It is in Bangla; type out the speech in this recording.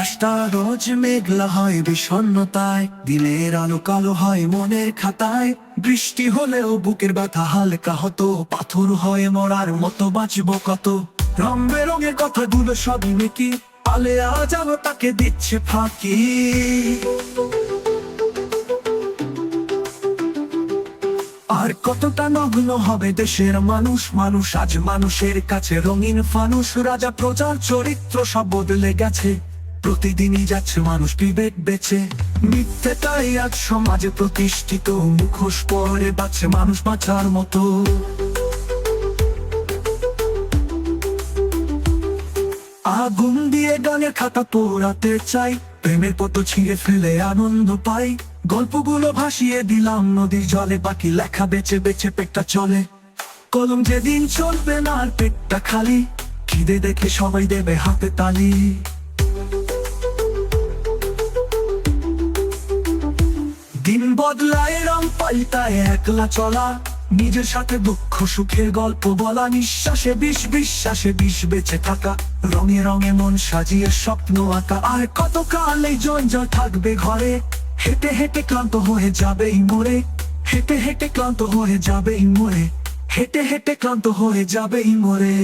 আকাশটা রোজ মেঘলা হয় বিষণ্ণতায়। দিনের আলো কালো হয় মনের খাতায়। বৃষ্টি হলেও বুকের ব্যথা হালকা হতো। পাথর হয়ে মরার মতো বাঁচব কত? রং বেরঙের কথাগুলো সবই নাকি। পালে আজ তাকে দিচ্ছে ফাঁকি। আর কতটা নগ্ন হবে দেশের মানুষ? মানুষ আজ মানুষের কাছে রঙিন ফানুষ। রাজা প্রজার চরিত্র সব বদলে গেছে। প্রতিদিনই যাচ্ছে মানুষ বিবেক বেছে মিথ্যেটাই আজ সমাজে প্রতিষ্ঠিত। মুখোশ পরে বাঁচছে মানুষ বাঁচার মতো। আগুন দিয়ে গানের খাতা পোড়াতে চাই। প্রেমের পত ছিঁড়ে ফেলে আনন্দ পাই। গল্পগুলো ভাসিয়ে দিলাম নদীর জলে। বাকি লেখা বেচে বেচে পেটটা চলে। কলম যেদিন চলবে না আর পেটটা খালি। খিদে দেখে সবাই দেবে হাতে তালি। দিন বদলায় রং পাল্টায় একলা চলা। নিজের সাথে দুঃখ সুখের গল্প বলা, নিঃশ্বাসে বিষ, বিশ্বাসে বিষ বেঁচে থাকা। রঙে রঙে মন সাজিয়ে স্বপ্ন আঁকা, আর কত কাল এই জঞ্জল থাকবে ঘরে? হেঁটে হেঁটে ক্লান্ত হয়ে যাবে এই মোড়ে হেঁটে হেঁটে ক্লান্ত হয়ে যাবে এই মোড়ে হেঁটে হেঁটে ক্লান্ত হয়ে যাবে এই মোড়ে